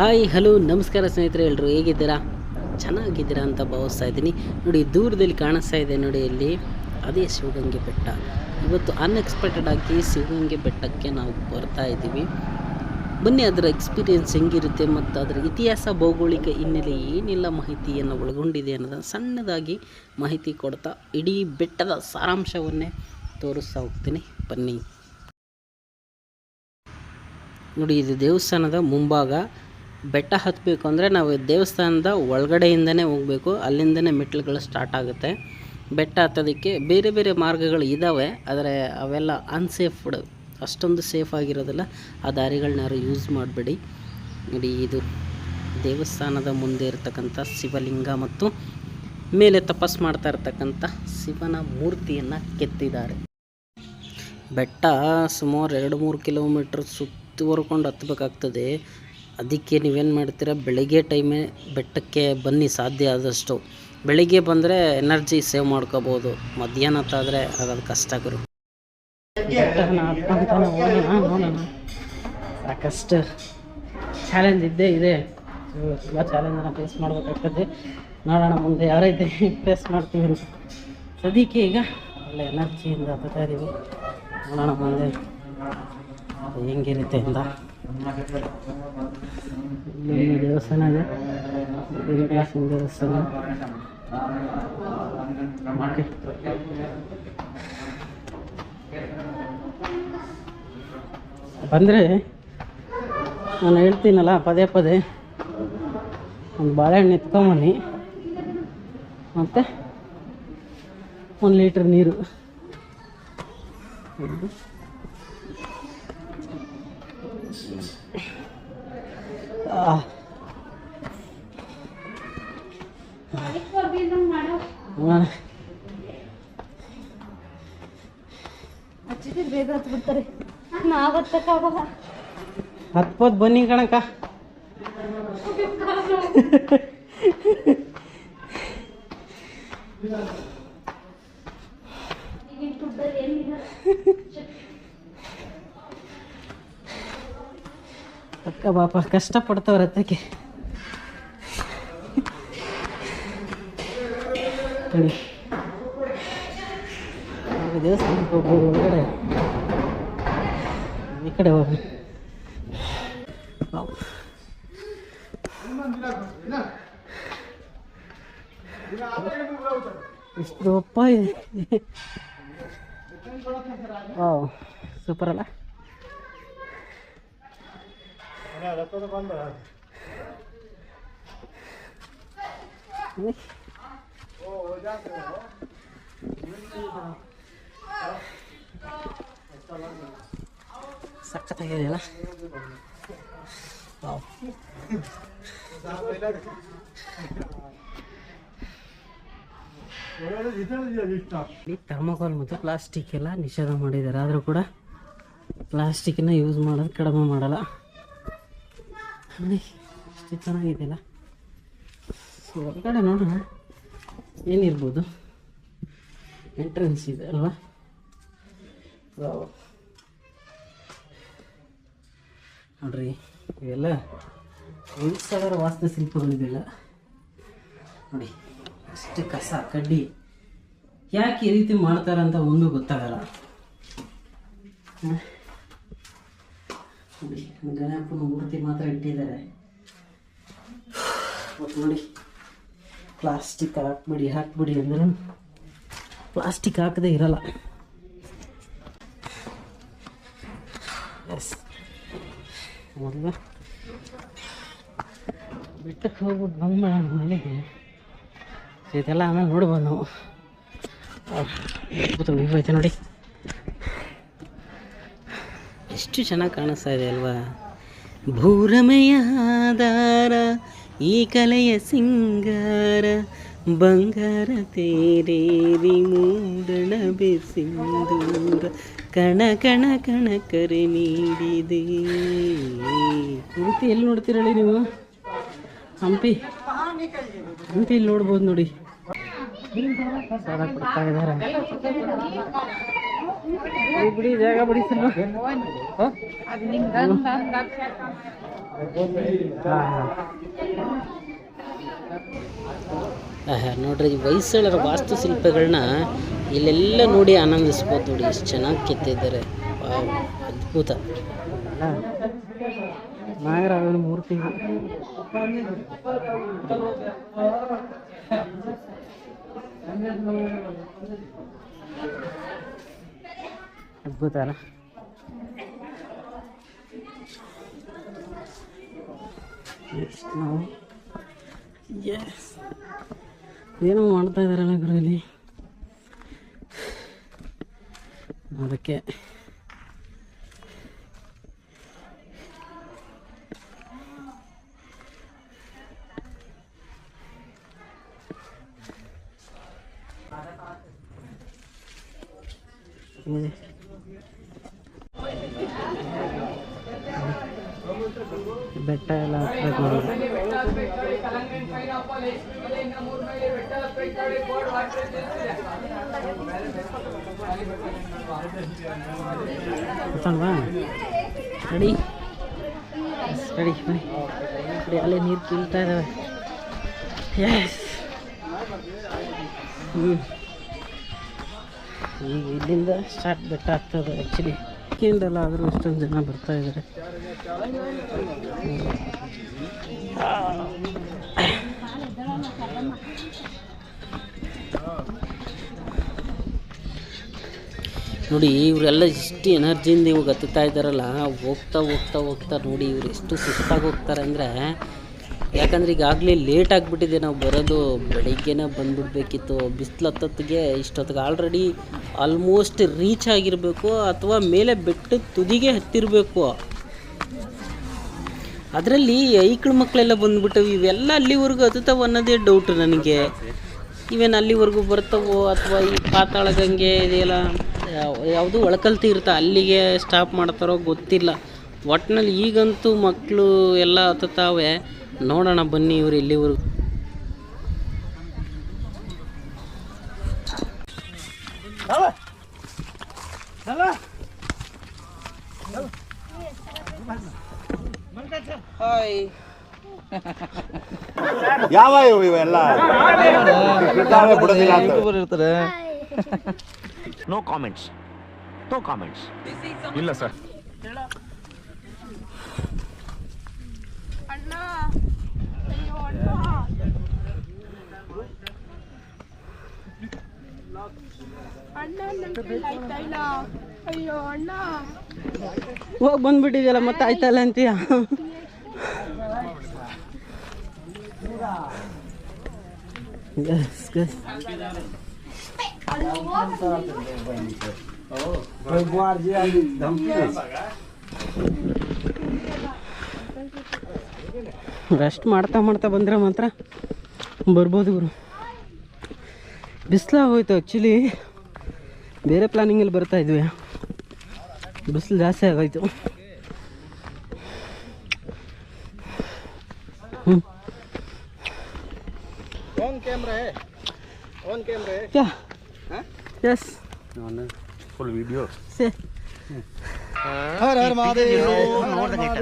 Hi, hello, ನಮಸ್ಕಾರ ಸ್ನೇಹಿತರೆ ಎಲ್ಲರೂ ಹೇಗಿದ್ದೀರಾ? ಚೆನ್ನಾಗಿದ್ದೀರಾ ಅಂತ ಭಾವಿಸ್ತಾ ಇದ್ದೀನಿ. ನೋಡಿ, ದೂರದಲ್ಲಿ ಕಾಣಿಸ್ತಾ ಇದೆ ನೋಡಿ ಇಲ್ಲಿ. ಅದೇ ಶಿವಗಂಗೆ ಬೆಟ್ಟ. ಇವತ್ತು ಅನ್ಎಕ್ಸ್ಪೆಕ್ಟೆಡ್ ಆಗಿ ಶಿವಗಂಗೆ ಬೆಟ್ಟಕ್ಕೆ ನಾವು ಬರ್ತಾ ಇದ್ದೀವಿ. ಬನ್ನಿ, ಅದರ ಎಕ್ಸ್ಪೀರಿಯೆನ್ಸ್ ಹೆಂಗಿರುತ್ತೆ ಮತ್ತು ಅದರ ಇತಿಹಾಸ, ಭೌಗೋಳಿಕ ಹಿನ್ನೆಲೆ ಏನೆಲ್ಲ ಮಾಹಿತಿಯನ್ನು ಒಳಗೊಂಡಿದೆ ಅನ್ನೋದನ್ನು ಸಣ್ಣದಾಗಿ ಮಾಹಿತಿ ಕೊಡ್ತಾ ಇಡೀ ಬೆಟ್ಟದ ಸಾರಾಂಶವನ್ನೇ ತೋರಿಸ್ತಾ ಹೋಗ್ತೀನಿ. ಬನ್ನಿ. ನೋಡಿ, ಇದು ದೇವಸ್ಥಾನದ ಮುಂಭಾಗ. ಬೆಟ್ಟ ಹತ್ತಬೇಕು ಅಂದರೆ ನಾವು ದೇವಸ್ಥಾನದ ಒಳಗಡೆಯಿಂದನೇ ಹೋಗಬೇಕು. ಅಲ್ಲಿಂದನೇ ಮೆಟ್ಲುಗಳು ಸ್ಟಾರ್ಟ್ ಆಗುತ್ತೆ. ಬೆಟ್ಟ ಹತ್ತೋದಕ್ಕೆ ಬೇರೆ ಬೇರೆ ಮಾರ್ಗಗಳು ಇದ್ದಾವೆ ಆದರೆ ಅವೆಲ್ಲ ಅನ್ಸೇಫ್ಡ್ ಅಷ್ಟೊಂದು ಸೇಫ್ ಆಗಿರೋದಿಲ್ಲ. ಆ ದಾರಿಗಳನ್ನ ಯೂಸ್ ಮಾಡಬೇಡಿ. ನೋಡಿ, ಇದು ದೇವಸ್ಥಾನದ ಮುಂದೆ ಇರತಕ್ಕಂಥ ಶಿವಲಿಂಗ ಮತ್ತು ಮೇಲೆ ತಪಸ್ ಮಾಡ್ತಾ ಇರ್ತಕ್ಕಂಥ ಶಿವನ ಮೂರ್ತಿಯನ್ನು ಕೆತ್ತಿದ್ದಾರೆ. ಬೆಟ್ಟ ಸುಮಾರು ಎರಡು ಮೂರು ಕಿಲೋಮೀಟ್ರ್ ಸುತ್ತುವರ್ಕೊಂಡು ಹತ್ತಬೇಕಾಗ್ತದೆ ಅದಕ್ಕೆ ನೀವೇನು ಮಾಡ್ತೀರಾ? ಬೆಳಗ್ಗೆ ಟೈಮೇ ಬೆಟ್ಟಕ್ಕೆ ಬನ್ನಿ, ಸಾಧ್ಯ ಆದಷ್ಟು. ಬೆಳಿಗ್ಗೆ ಬಂದರೆ ಎನರ್ಜಿ ಸೇವ್ ಮಾಡ್ಕೋಬೋದು. ಮಧ್ಯಾಹ್ನ ಹೊತ್ತಾದರೆ ಆಗೋದು ಕಷ್ಟ ಗುರು. ಸಾಕಷ್ಟು ಚಾಲೆಂಜ್ ಇದ್ದೇ ಇದೆ. ತುಂಬ ಚಾಲೆಂಜನ್ನು ಫೇಸ್ ಮಾಡಬೇಕಾಗ್ತದೆ. ನೋಡೋಣ ಮುಂದೆ ಯಾವ ರೀತಿ ಫೇಸ್ ಮಾಡ್ತೀವಿ ಅಂತ. ಸದ್ಯಕ್ಕೆ ಈಗ ಒಳ್ಳೆ ಎನರ್ಜಿಯಿಂದ ಬರ್ತಾ ಇದ್ದೀವಿ ನೋಡೋಣ ಮುಂದೆ. ಹೆಂಗಿರುತ್ತೆ ಅಂತ. ಇಲ್ಲೊಂದು ದೇವಸ್ಥಾನ ಇದೆ. ವೆಂಕಟೇಶ್ವರ ದೇವಸ್ಥಾನ. ಓಕೆ. ಬಂದರೆ ನಾನು ಹೇಳ್ತೀನಲ್ಲ, ಪದೇ ಪದೇ. ಒಂದು ಬಾಳೆಹಣ್ಣು ಎತ್ಕೊಂಬನ್ನಿ. ಮತ್ತು ಒಂದು ಲೀಟ್ರ್ ನೀರು. ಬೇಗ ಹತ್ತು ಬಿಡ್ತಾರೆ ನಾವ್ ಹತ್ತಕ್ಕಾಗಲ್ಲ ಹತ್ಬೋದು ಬನ್ನಿ ಕಣಕ್ಕ. ಅಕ್ಕ ಪಾಪ ಕಷ್ಟಪಡ್ತವ್ರ ಹತ್ತಕ್ಕೆ ನೋಡಿ ದೇವಸ್ಥಾನಕ್ಕೆ ಹೋಗ್ಬೋದು, ಒಳಗಡೆ. ಈ ಕಡೆ ಹೋಗಿ ಇಷ್ಟು ಅಪ್ಪ ಇದೆ. ವಾವ್, ಸೂಪರ್ ಅಲ್ಲ. ಈ ಥರ್ಮೋಕೋಲ್ ಮತ್ತು ಪ್ಲಾಸ್ಟಿಕ್ ಎಲ್ಲ ನಿಷೇಧ ಮಾಡಿದ್ದಾರೆ. ಆದರೂ ಕೂಡ ಪ್ಲಾಸ್ಟಿಕ್ನ ಯೂಸ್ ಮಾಡೋದು ಕಡಿಮೆ ಮಾಡಲ್ಲ. ನೋಡಿ ಎಷ್ಟು ಚೆನ್ನಾಗಿದೆಯಲ್ಲ ಸೊ ಹೊರಗಡೆ ನೋಡೋಣ. ಏನಿರ್ಬೋದು? ಎಂಟ್ರೆನ್ಸ್ ಇದೆ ಅಲ್ವಾ. ನೋಡ್ರಿ, ಇವೆಲ್ಲ ಹೊಯ್ಸಳರ ವಾಸ್ತುಶಿಲ್ಪಗಳಿದೆಲ್ಲ ನೋಡಿ, ಅಷ್ಟು ಕಸ, ಕಡ್ಡಿ. ಯಾಕೆ ಈ ರೀತಿ ಮಾಡ್ತಾರಂತ ಒಂದು ಗೊತ್ತಾಗಲ್ಲ. ಗಣಪನ ಮೂರ್ತಿ ಮಾತ್ರ ಇಟ್ಟಿದ್ದಾರೆ. ಮತ್ತು ನೋಡಿ. ಪ್ಲಾಸ್ಟಿಕ್ ಹಾಕ್ಬಿಡಿ ಹಾಕ್ಬಿಡಿ ಅಂದ್ರೆ ಪ್ಲಾಸ್ಟಿಕ್ ಹಾಕದೆ ಇರಲ್ಲ. ಎಸ್. ಮೊದಲು ಬೆಟ್ಟಕ್ಕೆ ಹೋಗ್ಬಿಟ್ಟು ಬಂದು ಮಾಡೋಣ ಮನೆಗೆ. ಇದೆಲ್ಲ ಆಮೇಲೆ ನೋಡ್ಬೋದು ನಾವು. ಅದ್ಭುತ ಐತೆ ನೋಡಿ. ಎಷ್ಟು ಚೆನ್ನಾಗಿ ಕಾಣಿಸ್ತಾ ಇದೆ ಅಲ್ವಾ? ಭೂರಮೆಯ ಆಧಾರ, ಈ ಕಲೆಯ ಸಿಂಗಾರ, ಬಂಗಾರ ತೇರೇರಿ ಮೂಡಣ ಬೆಸಿಂದೂರ, ಕಣ ಕಣ ಕಣ ಕರೆ ನೀಡಿದೆ. ಮೂರ್ತಿ ಎಲ್ಲಿ ನೋಡ್ತೀರಳಿ ನೀವು? ಹಂಪಿ. ಹಂಪಿ ಇಲ್ಲಿ ನೋಡ್ಬೋದು ನೋಡಿ. ಬಿಡಿ ಜಾಗ ಬಿಡಿ ಸ್ವಲ್ಪ ಹ? ಹಾ, ಹಾ. ಆಹಾ, ನೋಡ್ರಿ ಈ ಹೊಯ್ಸಳರ ವಾಸ್ತುಶಿಲ್ಪಗಳನ್ನ ಇಲ್ಲೆಲ್ಲ ನೋಡಿ ಆನಂದಿಸ್ಬೋದು ನೋಡಿ ಎಷ್ಟು ಚೆನ್ನಾಗಿ ಕೆತ್ತಿದ್ದಾರೆ ವಾವ್, ಅದ್ಭುತ ನಾಗರಾಜನ ಮೂರ್ತಿ ಅದ್ಭುತ ಅಲ್ಲ ಎಷ್ಟು ನಾವು ಎಸ್ ಏನೋ ಮಾಡ್ತಾ ಇದಾರಲ್ಲ ಗುರು ಇಲ್ಲಿ ಅದಕ್ಕೆ ಇದೆ. ಬೆಟ್ಟ ಎಲ್ಲ ಹತ್ಬೇಕು ನೋಡಿ. ಗೊತ್ತಲ್ವಾ ರೆಡಿ? ರೆಡಿ, ಬನ್ನಿ. ಅಲ್ಲೇ ನೀರು ಕೀಳ್ತಾ ಇದ್ದಾವೆ ಎಸ್ ಹ್ಞೂ ಈಗ ಇಲ್ಲಿಂದ ಸ್ಟಾರ್ಟ್ ಬೆಟ್ಟ ಆಗ್ತದೆ ಆ್ಯಕ್ಚುಲಿ ವೀಕೆಂಡೆಲ್ಲ ಆದರೂ ಎಷ್ಟೊಂದು ಜನ ಬರ್ತಾ ಇದ್ದಾರೆ ನೋಡಿ, ಇವರೆಲ್ಲ ಎಷ್ಟು ಎನರ್ಜಿಯಿಂದ ಇವಾಗ ಹತ್ತುತ್ತಾ ಇದ್ದಾರಲ್ಲ, ಹೋಗ್ತಾ ಹೋಗ್ತಾ ಹೋಗ್ತಾ ನೋಡಿ, ಇವ್ರು ಎಷ್ಟು ಸುಸ್ತಾಗಿ ಹೋಗ್ತಾರೆ ಅಂದರೆ ಯಾಕಂದ್ರೆ ಈಗಾಗಲೇ ಲೇಟ್ ಆಗಿಬಿಟ್ಟಿದೆ, ನಾವು ಬರೋದು. ಬೆಳಿಗ್ಗೆನೇ ಬಂದುಬಿಡ್ಬೇಕಿತ್ತು. ಬಿಸಿಲು ಹತ್ತೊತ್ತಿಗೆ ಇಷ್ಟೊತ್ತಿಗೆ ಆಲ್ರೆಡಿ ಆಲ್ಮೋಸ್ಟ್ ರೀಚ್ ಆಗಿರಬೇಕು ಅಥವಾ ಮೇಲೆ ಬೆಟ್ಟದ ತುದಿಗೆ ಹತ್ತಿರಬೇಕು. ಅದರಲ್ಲಿ ಐಕ್ಳು ಮಕ್ಕಳೆಲ್ಲ ಬಂದ್ಬಿಟ್ಟವು ಇವೆಲ್ಲ ಅಲ್ಲಿವರೆಗೂ ಹತ್ತುತ್ತವೆ ಅನ್ನೋದೇ ಡೌಟ್ ನನಗೆ. ಇವೇನು ಅಲ್ಲಿವರೆಗೂ ಬರ್ತವೋ ಅಥವಾ ಈ ಪಾತಾಳ ಗಂಗೆ ಇದೆಯಲ್ಲ, ಯಾವುದು ಒಳಕಲ್ ತೀರ್ಥ ಅಲ್ಲಿಗೆ ಸ್ಟಾಪ್ ಮಾಡ್ತಾರೋ ಗೊತ್ತಿಲ್ಲ. ಒಟ್ಟಿನಲ್ಲಿ ಈಗಂತೂ ಮಕ್ಕಳು ಎಲ್ಲ ಹತ್ತುತ್ತಾವೆ. ನೋಡೋಣ ಬನ್ನಿ ಇವ್ರು ಇಲ್ಲಿವರೆಗೂ ಯಾವ ಇವು ಇವೆಲ್ಲ ಇರ್ತಾವೆ, ಬಿಡೋದಿಲ್ಲ ಅಂತ ನೋ ಕಾಮೆಂಟ್ಸ್ ನೋ ಕಾಮೆಂಟ್ಸ್ ಇಲ್ಲ ಸರ್ ಹೋಗಿ ಬಂದ್ಬಿಟ್ಟಿದ್ಯಲ್ಲ ಮತ್ತೆ ಆಯ್ತಲ್ಲ ಅಂತೀಯ. ರೆಸ್ಟ್ ಮಾಡ್ತಾ ಮಾಡ್ತಾ ಬಂದ್ರೆ ಮಾತ್ರ ಬರ್ಬೋದು ಗುರು ಬಿಸಿಲಾಗೋಯ್ತು ಆ್ಯಕ್ಚುಲಿ ಬೇರೆ ಪ್ಲಾನಿಂಗಲ್ಲಿ ಬರ್ತಾ ಇದ್ವಿ ಬಿಸಿಲು ಜಾಸ್ತಿ ಆಗೋಯ್ತು ಹ್ಞೂ क्या यस ಫುಲ್ ವಿಡಿಯೋ से Har Har Mahadev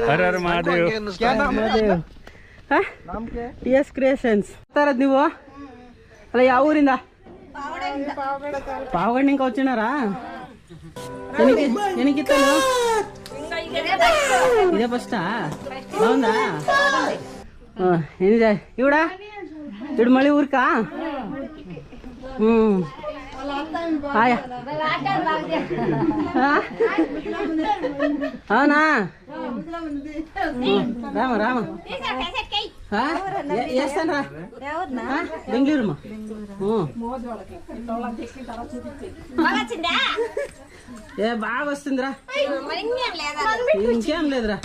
Har Har Mahadev Mahadev T S creations ಇರೋದು ನೀವು ಅಲ್ಲ ಯಾವ ಪಾವಗಡ್ ನಿಮಗೆ ಬರ್ತಿದಾರಾ ನನಗೆ ಹೌದಾ? ಅಹ ಇಲ್ಲಿ ಇವಡಾ? ತಿಡ್ಮಳಿ ಊರ್ಕಾ? ಹ್ಮ್. అవునా ಹ್ಮ್. ರಾಮ ರಾಮ ಹಾ ಎಷ್ಟನ್ರ ಬೆಂಗಳೂರು ಹ್ಞೂ ఏ బాగా వస్తుందిరా ఇంకేం లేదురా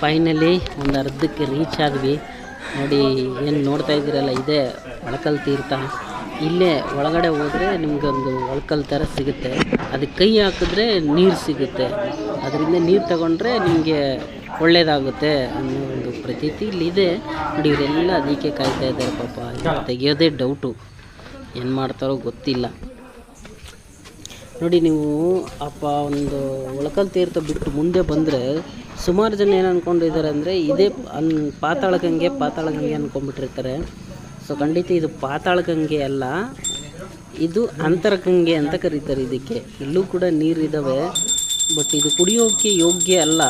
ಫೈನಲಿ ಒಂದು ಅರ್ಧಕ್ಕೆ ರೀಚ್ ಆದ್ವಿ ನೋಡಿ, ಏನು ನೋಡ್ತಾ ಇದ್ದೀರಲ್ಲ, ಇದೇ ಒಳಕಲ್ ತೀರ್ಥ. ಇಲ್ಲೇ ಒಳಗಡೆ ಹೋದರೆ ನಿಮಗೊಂದು ಒಳಕಲ್ ಥರ ಸಿಗುತ್ತೆ. ಅದಕ್ಕೆ ಕೈ ಹಾಕಿದ್ರೆ ನೀರು ಸಿಗುತ್ತೆ. ಅದರಿಂದ ನೀರು ತಗೊಂಡ್ರೆ ನಿಮಗೆ ಒಳ್ಳೆಯದಾಗುತ್ತೆ ಅನ್ನೋ ಒಂದು ಪ್ರತೀತಿ ಇಲ್ಲಿದೆ ನೋಡಿ, ಇವರೆಲ್ಲ ಅದಕ್ಕೆ ಕಾಯ್ತಾ ಇದ್ದಾರೆ ಪಾಪ. ತೆಗಿಯೋದೇ ಡೌಟು ಏನು ಮಾಡ್ತಾರೋ ಗೊತ್ತಿಲ್ಲ. ನೋಡಿ, ನೀವು ಅಪ್ಪ ಒಂದು ಒಳಕಲ್ ತೀರ್ಥ ಬಿಟ್ಟು ಮುಂದೆ ಬಂದರೆ ಸುಮಾರು ಜನ ಏನು ಅಂದ್ಕೊಂಡಿದ್ದಾರೆ ಅಂದರೆ ಇದೇ ಅನ್ ಪಾತಾಳ ಗಂಗೆ ಪಾತಾಳ ಗಂಗೆ ಅಂದ್ಕೊಂಡ್ಬಿಟ್ಟಿರ್ತಾರೆ ಸೊ ಖಂಡಿತ ಇದು ಪಾತಾಳ ಗಂಗೆ ಅಲ್ಲ ಇದು ಅಂತರಗಂಗೆ ಅಂತ ಕರೀತಾರೆ ಇದಕ್ಕೆ. ಇಲ್ಲೂ ಕೂಡ ನೀರಿದ್ದಾವೆ ಬಟ್ ಇದು ಕುಡಿಯೋಕ್ಕೆ ಯೋಗ್ಯ ಅಲ್ಲ.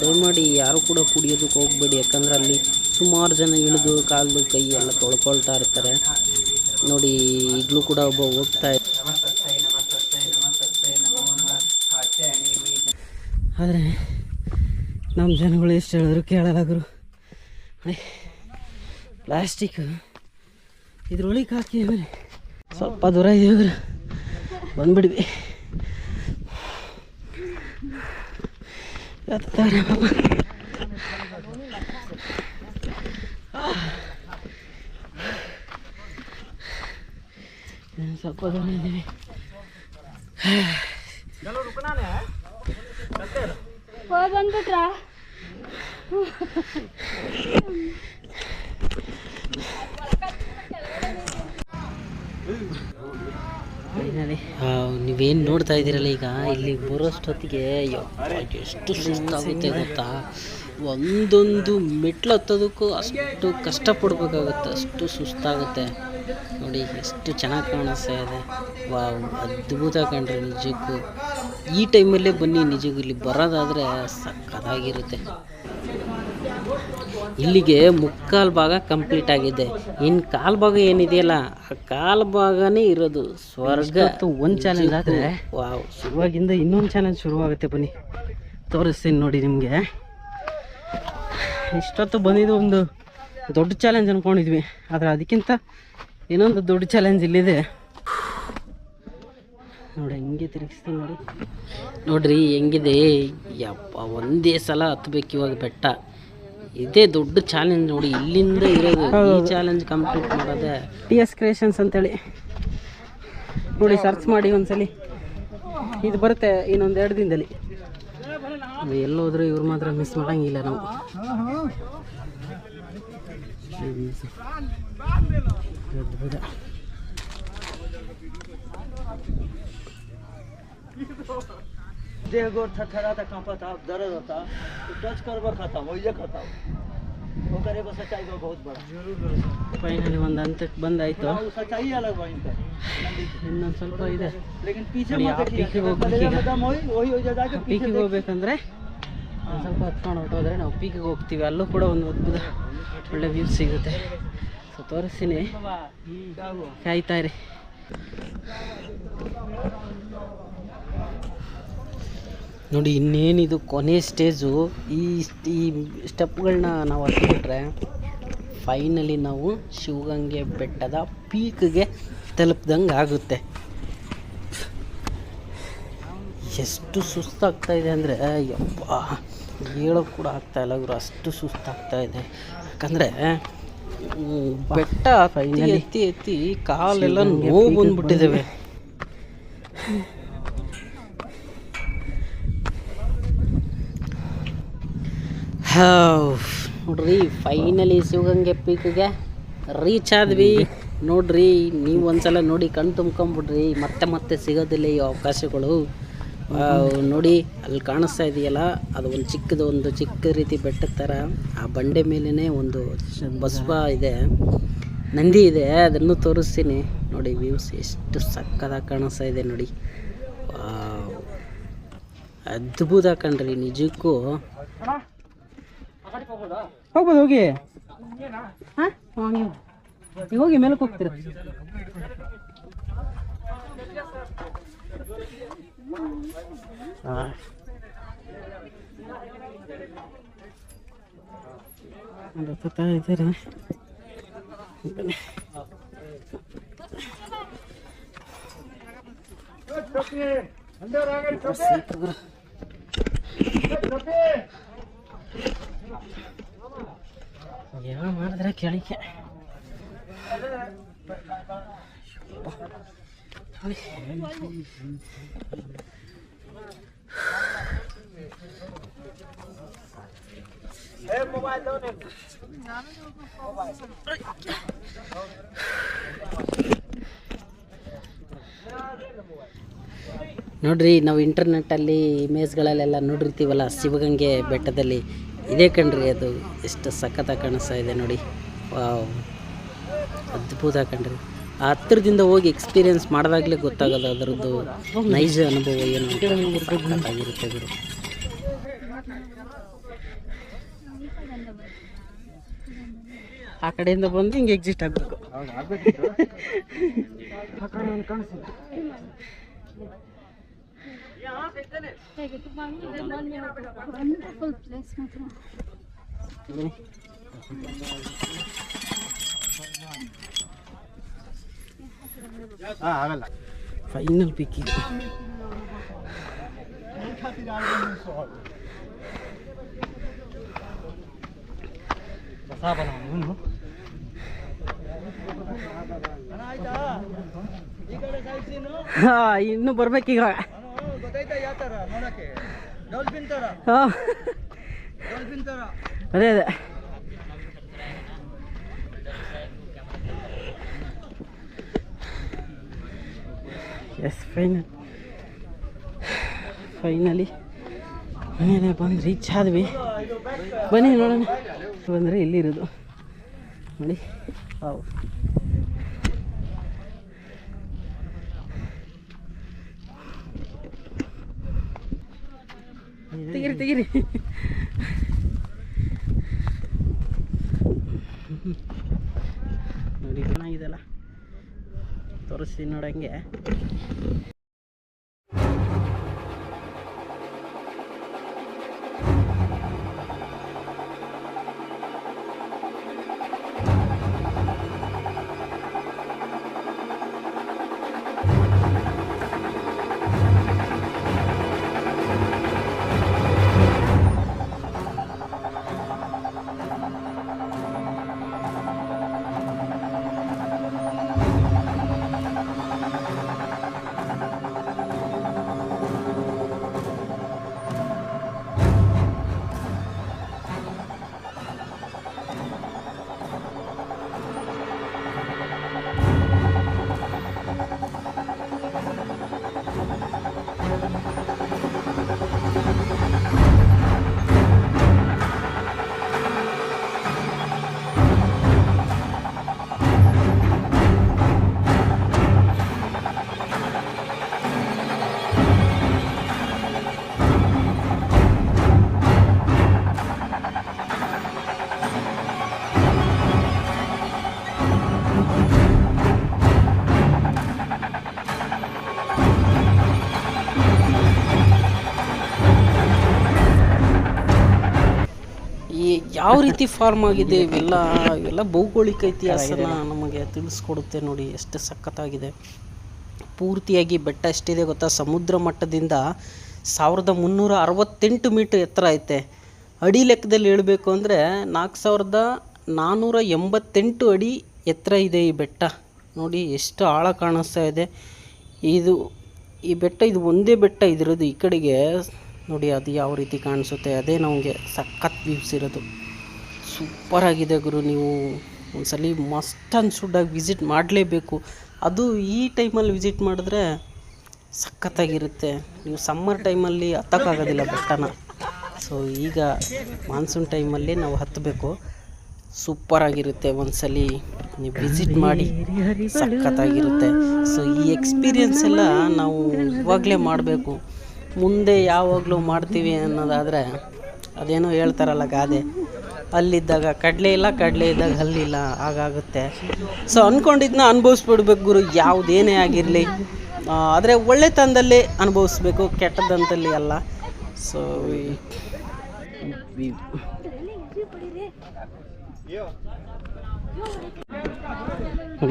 ದಯಮಾಡಿ ಯಾರು ಕೂಡ ಕುಡಿಯೋದಕ್ಕೆ ಹೋಗಬೇಡಿ ಯಾಕಂದರೆ ಅಲ್ಲಿ ಸುಮಾರು ಜನ ಇಳಿದು ಕಾಲು ಕೈ ಎಲ್ಲ ತೊಳ್ಕೊಳ್ತಾ ಇರ್ತಾರೆ. ನೋಡಿ ಈಗಲೂ ಕೂಡ ಒಬ್ಬ ಹೋಗ್ತಾ ಆದರೆ ನಮ್ಮ ಜನಗಳು ಎಷ್ಟು ಹೇಳಿದ್ರು ಕೇಳಲಾಗರು ಗುರು. ಪ್ಲಾಸ್ಟಿಕ್ ಇದ್ರೊಳಗೆ ಹಾಕಿ ಸ್ವಲ್ಪ ದೂರ ಇದೀವಿ ಗುರು. ಬಂದ್ಬಿಡ್ವಿ. ಸ್ವಲ್ಪ ದೂರ ಇದ್ದೀವಿ. ಹೋಗಿ ಬಂದ್ಬಿಟ್ರಾ? ಫೈನಲಿ ನೀವೇನು ನೋಡ್ತಾ ಇದ್ದೀರಲ್ಲ ಈಗ? ಇಲ್ಲಿ ಬರೋಷ್ಟೊತ್ತಿಗೆ ಎಷ್ಟು ಸುಸ್ತಾಗುತ್ತೆ ಗೊತ್ತಾ? ಒಂದೊಂದು ಮೆಟ್ಲು ಹತ್ತೋದಕ್ಕೂ ಅಷ್ಟು ಕಷ್ಟಪಡ್ಬೇಕಾಗುತ್ತೆ, ಅಷ್ಟು ಸುಸ್ತಾಗುತ್ತೆ. ನೋಡಿ, ಎಷ್ಟು ಚೆನ್ನಾಗಿ ಕಾಣಿಸ್ತಾ ಇದೆ. ವಾ ಅದ್ಭುತ ಕಂಡ್ರಿ ನಿಜಕ್ಕೂ. ಈ ಟೈಮಲ್ಲೇ ಬನ್ನಿ, ನಿಜಕ್ಕೂ ಇಲ್ಲಿ ಬರೋದಾದರೆ ಸಕ್ಕತ್ತಾಗಿರುತ್ತೆ ಇಲ್ಲಿಗೆ ಮುಕ್ಕಾಲು ಭಾಗ ಕಂಪ್ಲೀಟ್ ಆಗಿದೆ. ಇನ್ನು ಕಾಲು ಭಾಗ ಏನಿದೆಯಲ್ಲ ಆ ಕಾಲು ಭಾಗನೇ ಇರೋದು ಸ್ವರ್ಗ. ಒಂದು ಚಾನೆಲ್ ಆದ್ರೆ ವಾವ್ ಶುರುವಾಗಿಂದ ಇನ್ನೊಂದು ಚಾಲೆಂಜ್ ಶುರುವಾಗುತ್ತೆ ಬನ್ನಿ. ತೋರಿಸ್ತೀನಿ ನೋಡಿ ನಿಮಗೆ. ಇಷ್ಟೊತ್ತು ಬಂದಿದ್ದು ಒಂದು ದೊಡ್ಡ ಚಾಲೆಂಜ್ ಅಂದ್ಕೊಂಡಿದ್ವಿ ಆದ್ರೆ ಅದಕ್ಕಿಂತ ಇನ್ನೊಂದು ದೊಡ್ಡ ಚಾಲೆಂಜ್ ಇಲ್ಲಿದೆ. ನೋಡಿ ಹೆಂಗೆ ತಿರುಗಿಸ್ತೀನಿ ನೋಡಿ. ನೋಡ್ರಿ ಹೆಂಗಿದೆ? ಯಪ್ಪ ಒಂದೇ ಸಲ ಹತ್ಬೇಕು ಇವಾಗ ಬೆಟ್ಟ. ಇದೇ ದೊಡ್ಡ ಚಾಲೆಂಜ್ ನೋಡಿ ಇಲ್ಲಿಂದ ಇರೋದು ಈ ಚಾಲೆಂಜ್ ಕಂಪ್ಲೀಟ್ ಮಾಡೋದೆ. ಟಿ ಎಸ್ ಕ್ರಿಯೇಷನ್ಸ್ ಅಂತೇಳಿ. ನೋಡಿ ಸರ್ಚ್ ಮಾಡಿ ಒಂದ್ಸಲಿ. ಇದು ಬರುತ್ತೆ ಇನ್ನೊಂದು ಎರಡು ದಿನದಲ್ಲಿ. ಎಲ್ಲೋದ್ರೂ ಇವ್ರು ಮಾತ್ರ ಮಿಸ್ ಮಾಡಂಗಿಲ್ಲ ನಾವು. ಅದ್ಭುತ देह गोर थरथराता कांपता दर्द होता तो टच करबा खाता वही खाता ओकर एगो सच्चाई बा बहुत बड़ा ಫೈನಲಿ ಒಂದು ಹಂತಕ್ಕೆ ಬಂದಾಯ್ತು वो सच्चाई अलग बा इनका ಇನ್ನೊಂದು ಸ್ವಲ್ಪ ಇದೆ लेकिन पीछे ನೋಡಿ, मत ಆ देखिए ಪೀಕಿಗೆ कलेजा ಹೋಗ್ಬೇಕೀಗ. में दम होई वही हो जाएगा कि ಪೀಕಿಗೆ ಹೋಗ್ಬೇಕಂದ್ರೆ ಒಂದು ಸ್ವಲ್ಪ ಹತ್ಕೊಂಡು ಹೊರಟೋದ್ರೆ ನಾವು ಪೀಕಿಗೆ ಹೋಗ್ತೀವಿ ಅಲ್ಲೂ ಕೂಡ ಒಂದು ಅದ್ಭುತ ಒಳ್ಳೆ ವ್ಯೂ ಸಿಗುತ್ತೆ ಸೊ ತೋರಿಸ್ತೀನಿ ಕಾಯ್ತಾ ಇರಿ ನೋಡಿ ಇನ್ನೇನಿದು ಕೊನೆ ಸ್ಟೇಜು ಈ ಈ ಸ್ಟೆಪ್ಗಳನ್ನ ನಾವು ಹತ್ತಿಬಿಟ್ರೆ ಫೈನಲಿ ನಾವು ಶಿವಗಂಗೆ ಬೆಟ್ಟದ ಪೀಕ್ಗೆ ತಲುಪ್ದಂಗೆ ಆಗುತ್ತೆ. ಎಷ್ಟು ಸುಸ್ತಾಗ್ತಾ ಇದೆ ಅಂದರೆ ಯಪ್ಪ ಹೇಳೋ ಕೂಡ ಆಗ್ತಾ ಇಲ್ಲ ಗುರು ಅಷ್ಟು ಸುಸ್ತಾಗ್ತಾ ಇದೆ. ಯಾಕಂದರೆ ಬೆಟ್ಟ ಫೈನಲಿ ಎತ್ತಿ ಎತ್ತಿ ಕಾಲೆಲ್ಲ ನೋವು ಬಂದ್ಬಿಟ್ಟಿದ್ದಾವೆ ನೋಡ್ರಿ ಫೈನಲಿ ಶಿವಗಂಗೆ ಪೀಕ್ಗೆ ರೀಚ್ ಆದ್ವಿ. ನೋಡ್ರಿ, ನೀವು ಒಂದ್ಸಲ ನೋಡಿ ಕಣ್ ತುಂಬ್ಕೊಂಬಿಡ್ರಿ. ಮತ್ತೆ ಮತ್ತೆ ಸಿಗೋದಿಲ್ಲ ಈ ಅವಕಾಶಗಳು. ನೋಡಿ, ಅಲ್ಲಿ ಕಾಣಿಸ್ತಾ ಇದೆಯಲ್ಲ, ಅದು ಒಂದು ಚಿಕ್ಕದು, ಒಂದು ಚಿಕ್ಕ ರೀತಿ ಬೆಟ್ಟದ ಥರ ಆ ಬಂಡೆ ಮೇಲೇ ಒಂದು ಬಸವ ಇದೆ. ನಂದಿ ಇದೆ, ಅದನ್ನು ತೋರಿಸ್ತೀನಿ. ನೋಡಿ ವ್ಯೂಸ್ ಎಷ್ಟು ಸಕ್ಕದಾಗಿ ಕಾಣಿಸ್ತಾ ಇದೆ ನೋಡಿ. ಅದ್ಭುತ ಕಣ್ರಿ, ನಿಜಕ್ಕೂ. ಹೋಗ್ಬೋದು ಹೋಗಿ. ಹಾಂ? ಈಗ ಹೋಗಿ ಮೇಲಕ್ಕೆ ಹೋಗ್ತೀರ ಹತ್ತುತ್ತಾ ಇದ್ದಾರೆ. ಬನ್ನಿ. ಸೂಪರ್ ಗುರು. ಏನೋ ಮಾಡಿದ್ರೆ ಕೇಳಿಕೆ ನೋಡ್ರಿ ನಾವು ಇಂಟರ್ನೆಟ್ಟಲ್ಲಿ ಇಮೇಜ್ಗಳಲ್ಲೆಲ್ಲ ನೋಡಿರ್ತೀವಲ್ಲ ಶಿವಗಂಗೆ ಬೆಟ್ಟದಲ್ಲಿ. ಇದೇ ಕಣ್ರಿ ಅದು ಎಷ್ಟು ಸಖತ್ತಾಗಿ ಕಾಣಿಸ್ತಾ ಇದೆ ನೋಡಿ. ವಾವ್ ಅದ್ಭುತ ಕಣ್ರಿ. ಆ ಹತ್ತಿರದಿಂದ ಹೋಗಿ ಎಕ್ಸ್ಪೀರಿಯೆನ್ಸ್ ಮಾಡಿದಾಗಲೇ ಗೊತ್ತಾಗೋದು ಅದರದ್ದು ನೈಜ ಅನುಭವ ಏನು ಆಗಿರುತ್ತೆ ಸಖತ್ತಾಗಿರುತ್ತೆ ಗುರು. ಆ ಕಡೆಯಿಂದ ಬಂದು ಹಿಂಗೆ ಎಕ್ಸಿಸ್ಟ್ ಆಗಬೇಕು. ವಂಡರ್ಫುಲ್ ಪ್ಲೇಸ್ ಮಾತ್ರ ಫೈನಲ್ ಪಿಕ್ ಇದು ಈ ಕಡೆ ಸೈಡ್ ಸೀನು ಹಾಂ ಇನ್ನೂ ಬರ್ಬೇಕೀಗ. ಅದೇ ಅದೇ. ಎಸ್ ಫೈನಲ್ ಫೈನಲಿ ಮನೇನೆ ಬಂದು ರೀಚ್ ಆದ್ವಿ. ಬನ್ನಿ ನೋಡೋಣ. ಬಂದರೆ ಇಲ್ಲಿರೋದು. ನೋಡಿ. ಹೌ ತೆಗೀರಿ ತೆಗಿರಿ. ನೋಡಿ ಚೆನ್ನಾಗಿದೆಲ್ಲ ತೋರಿಸ್ತೀನಿ ನೋಡಂಗೆ. ಯಾವ ರೀತಿ ಫಾರ್ಮ್ ಆಗಿದೆ ಇವೆಲ್ಲ? ಇವೆಲ್ಲ ಭೌಗೋಳಿಕ ಇತಿಹಾಸನ ನಮಗೆ ತಿಳಿಸ್ಕೊಡುತ್ತೆ ನೋಡಿ ಎಷ್ಟು ಸಖತ್ತಾಗಿದೆ. ಪೂರ್ತಿಯಾಗಿ ಬೆಟ್ಟ ಎಷ್ಟಿದೆ ಗೊತ್ತಾ? ಸಮುದ್ರ ಮಟ್ಟದಿಂದ ಸಾವಿರದ ಮುನ್ನೂರ ಅರವತ್ತೆಂಟು ಮೀಟರ್ ಎತ್ತರ ಐತೆ. ಅಡಿ ಲೆಕ್ಕದಲ್ಲಿ ಹೇಳಬೇಕು ಅಂದರೆ ನಾಲ್ಕು ಸಾವಿರದ ನಾನ್ನೂರ ಎಂಬತ್ತೆಂಟು ಅಡಿ ಎತ್ತರ ಇದೆ ಈ ಬೆಟ್ಟ. ನೋಡಿ ಎಷ್ಟು ಆಳ ಕಾಣಿಸ್ತಾ ಇದೆ. ಇದು ಈ ಬೆಟ್ಟ ಇದು ಒಂದೇ ಬೆಟ್ಟ ಇದಿರೋದು ಈ ಕಡೆಗೆ. ನೋಡಿ ಅದು ಯಾವ ರೀತಿ ಕಾಣಿಸುತ್ತೆ? ಅದೇ ನಮಗೆ ಸಖತ್ ವ್ಯೂಸ್ ಇರೋದು. ಸೂಪರ್ ಆಗಿದೆ ಗುರು. ನೀವು ಒಂದ್ಸಲ ಆ್ಯಂಡ್ ಶುಡ್ಡಾಗಿ ವಿಸಿಟ್ ಮಾಡಲೇಬೇಕು. ಅದು ಈ ಟೈಮಲ್ಲಿ ವಿಸಿಟ್ ಮಾಡಿದ್ರೆ ಸಖತ್ತಾಗಿರುತ್ತೆ. ನೀವು ಸಮ್ಮರ್ ಟೈಮಲ್ಲಿ ಹತ್ತಕ್ಕಾಗೋದಿಲ್ಲ ಬೆಟ್ಟನ. ಸೊ ಈಗ ಮಾನ್ಸೂನ್ ಟೈಮಲ್ಲಿ ನಾವು ಹತ್ತಬೇಕು. ಸೂಪರ್ ಆಗಿರುತ್ತೆ ಸಲ ನೀವು ವಿಸಿಟ್ ಮಾಡಿ. ಸಖತ್ತಾಗಿರುತ್ತೆ. ಸೊ ಈ ಎಕ್ಸ್ಪೀರಿಯನ್ಸ್ ಎಲ್ಲ ನಾವು ಇವಾಗಲೇ ಮಾಡಬೇಕು. ಮುಂದೆ ಯಾವಾಗಲೂ ಮಾಡ್ತೀವಿ ಅನ್ನೋದಾದರೆ ಅದೇನೋ ಹೇಳ್ತಾರಲ್ಲ ಗಾದೆ. ಅಲ್ಲಿದ್ದಾಗ, ಕಡಲೆ ಇಲ್ಲ, ಕಡಲೆ ಇದ್ದಾಗ ಅಲ್ಲಿಲ್ಲ ಹಾಗಾಗುತ್ತೆ. ಸೊ ಅಂದ್ಕೊಂಡಿದ್ದನ್ನ ಅನುಭವಿಸ್ಬಿಡ್ಬೇಕು ಗುರು, ಯಾವುದೇನೇ ಆಗಿರಲಿ. ಆದರೆ ಒಳ್ಳೆತನದಲ್ಲಿ ಅನುಭವಿಸ್ಬೇಕು ಕೆಟ್ಟದಂತಲ್ಲಿ ಅಲ್ಲ. ಸೊ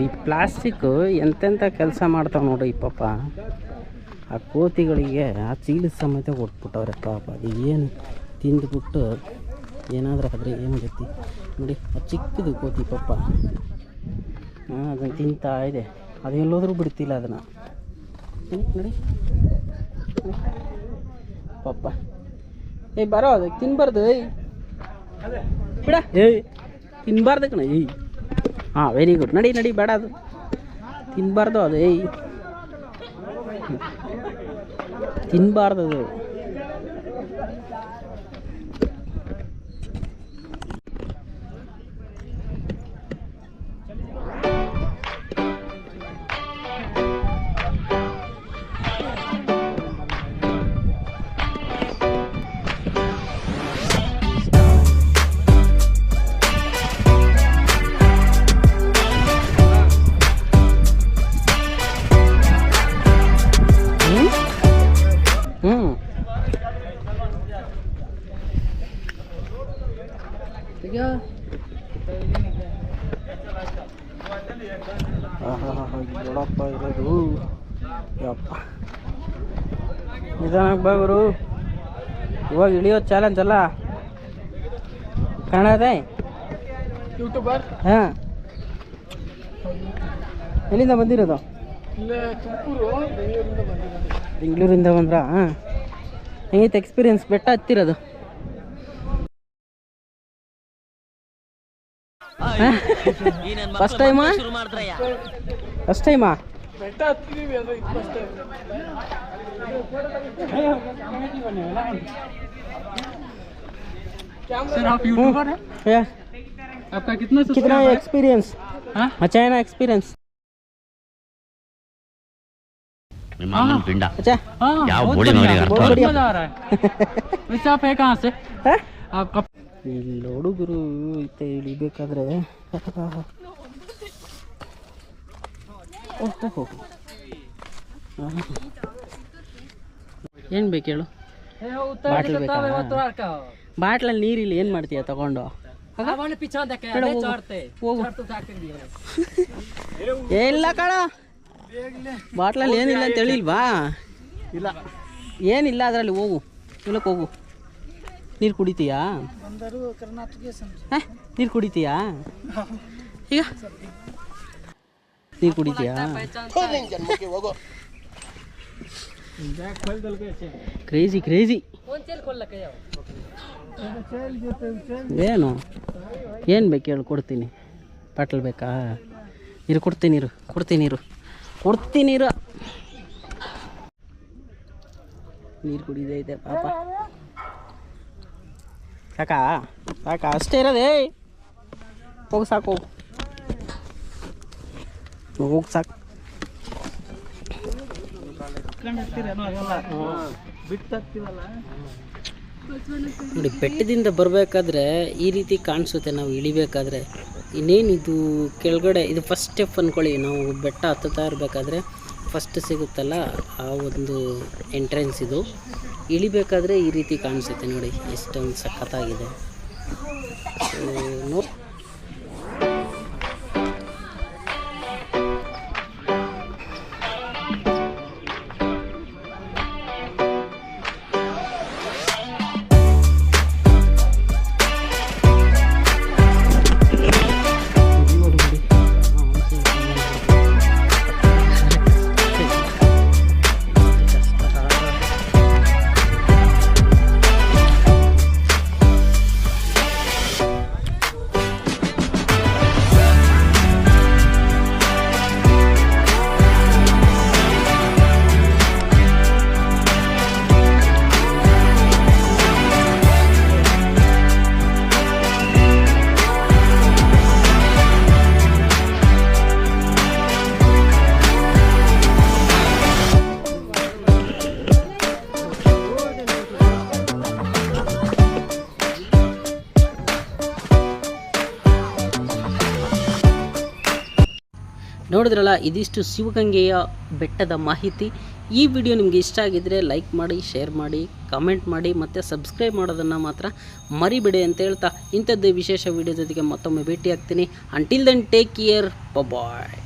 ಈ ಪ್ಲಾಸ್ಟಿಕ್ಕು ಎಂತೆಂಥ ಕೆಲಸ ಮಾಡ್ತಾವೆ ನೋಡಿ ಈ ಪಾಪ. ಆ ಕೋತಿಗಳಿಗೆ ಆ ಚೀಲ ಸಮೇತ ಕೊಟ್ಬಿಟ್ಟವ್ರೆ ಪಾಪ. ಅದು ಏನು ತಿಂದ್ಬಿಟ್ಟು ಏನಾದರೂ ಆದರೆ ಏನು ಗತಿ ನೋಡಿ, ಆ ಚಿಕ್ಕದು ಕೋತಿ ಪಪ್ಪ. ಹಾಂ ಅದನ್ನು ತಿಂತಾ ಇದೆ. ಅದು ಎಲ್ಲೋದ್ರೂ ಬಿಡ್ತಿಲ್ಲ ಅದನ್ನು. ನೋಡಿ. ಪಪ್ಪ. ಏಯ್, ಬರೋ ಅದಕ್ಕೆ ತಿನ್ಬಾರ್ದು, ಏಯ್. ಬಿಡ. ಏಯ್, ತಿನ್ಬಾರ್ದು ಕಣ, ಏಯ್. ಹಾಂ ವೆರಿ ಗುಡ್ ನಡಿ ನಡಿ, ಬೇಡ ಅದು. ತಿನ್ಬಾರ್ದು ಅದು, ಏಯ್. ತಿನ್ಬಾರ್ದು ಅದು. ನೋಡಪ್ಪ ಇರೋದು. ಯಪ್ಪ. ನಿಧಾನಕ್ಕೆ ಬಾಗುರು ಇವಾಗ ಇಳಿಯೋ ಚಾಲೆಂಜ್ ಅಲ್ಲ? ಕಾಣದೆ ಯೂಟ್ಯೂಬರ್? ಹಾಂ. ಎಲ್ಲಿಂದ ಬಂದಿರೋದು? ಬೆಂಗಳೂರಿಂದ ಬಂದ್ರ ಬೆಂಗಳೂರಿಂದ ಬಂದ್ರಾ? ಹಾಂ. ಹೆಂಗೈತೆ ಎಕ್ಸ್ಪೀರಿಯನ್ಸ್ ಬೆಟ್ಟ ಹತ್ತಿರೋದು. ಫಸ್ಟ್ ಟೈಮಾ ಫಸ್ಟ್ ಟೈಮಾ ಬೆಟ್ಟ ಹತ್ತಿದೀವಿ ಅದು ಇದು ಫಸ್ಟ್ सर आप यूट्यूबर हैं या आपका कितना कितना एक्सपीरियंस हाँ? अच्छा है ना एक्सपीरियंस ನಿಮ್ಮ ಅಮ್ಮನ ಪಿಂಡ अच्छा हाँ ಯಾವ बहुत ಬೋಳಿ बढ़िया, ನೋಡಿ बहुत बढ़िया। मजा आ रहा है वैसे आप है कहाँ से हाँ? आपका ಇಲ್ಲಿ ಹುಡುಗರು ಇಳಿಬೇಕಾದ್ರೆ ಏನು ಬೇಕು ಹೇಳು? ಬಾಟ್ಲ್ ಬೇಕಾ? ಬಾಟ್ಲಲ್ಲಿ ನೀರಿಲ್ಲ ಏನು ಮಾಡ್ತೀಯ ತಗೊಂಡು? ಇಲ್ಲ ಕಣ. ಬಾಟ್ಲಲ್ಲಿ ಏನಿಲ್ಲ ಅಂತ ಹೇಳಿಲ್ವಾ? ಇಲ್ಲ. ಏನಿಲ್ಲ ಅದರಲ್ಲಿ ಹೋಗು. ಇಲ್ಲಕ್ಕೆ ಹೋಗು. ನೀರು ಕುಡಿತೀಯಾ? ನೀರು ಕುಡಿತೀಯಾ? ಈಗ? ನೀರು ಕುಡಿತೀಯಾ ಕ್ರೇಜಿ ಕ್ರೇಜಿ ಏನು? ಏನು ಬೇಕು ಹೇಳಿ, ಕೊಡ್ತೀನಿ. ಬಾಟ್ಲ್ ಬೇಕಾ? ನೀರು ಕೊಡ್ತೀನಿ ನೀರು ಕೊಡ್ತೀನಿ ನೀರು ಕೊಡ್ತೀನಿ ನೀರು ನೀರು ಇದೆ, ಪಾಪ. ಸಾಕಾ? ಸಾಕಾ? ಅಷ್ಟೇ ಇರೋದೇ? ಹೋಗಿ, ಸಾಕು ಹೋಗು ಸಾಕು ನೋಡಿ ಬೆಟ್ಟದಿಂದ ಬರಬೇಕಾದ್ರೆ ಈ ರೀತಿ ಕಾಣಿಸುತ್ತೆ ನಾವು ಇಳಿಬೇಕಾದ್ರೆ. ಇನ್ನೇನಿದು ಕೆಳಗಡೆ ಇದು ಫಸ್ಟ್ ಸ್ಟೆಪ್ ಅಂದ್ಕೊಳ್ಳಿ ನಾವು ಬೆಟ್ಟ ಹತ್ತುತ್ತಾ ಇರಬೇಕಾದ್ರೆ ಫಸ್ಟ್ ಸಿಗುತ್ತಲ್ಲ ಆ ಒಂದು ಎಂಟ್ರೆನ್ಸ್ ಇದು. ಇಳಿಬೇಕಾದ್ರೆ ಈ ರೀತಿ ಕಾಣಿಸುತ್ತೆ ನೋಡಿ ಎಷ್ಟೊಂದು ಸಖತ್ತಾಗಿದೆ. ಸೊ, ನೋಡಿದ್ರಲ್ಲ ಇದಿಷ್ಟು ಶಿವಗಂಗೆಯ ಬೆಟ್ಟದ ಮಾಹಿತಿ. ಈ ವಿಡಿಯೋ ನಿಮಗೆ ಇಷ್ಟ ಆಗಿದ್ದರೆ ಲೈಕ್ ಮಾಡಿ, ಶೇರ್ ಮಾಡಿ, ಕಮೆಂಟ್ ಮಾಡಿ, ಮತ್ತು ಸಬ್ಸ್ಕ್ರೈಬ್ ಮಾಡೋದನ್ನು ಮಾತ್ರ ಮರಿಬೇಡಿ ಅಂತ ಹೇಳ್ತಾ ಇಂಥದ್ದೇ ವಿಶೇಷ ವಿಡಿಯೋ ಜೊತೆಗೆ ಮತ್ತೊಮ್ಮೆ ಭೇಟಿ ಆಗ್ತೀನಿ until then take care bye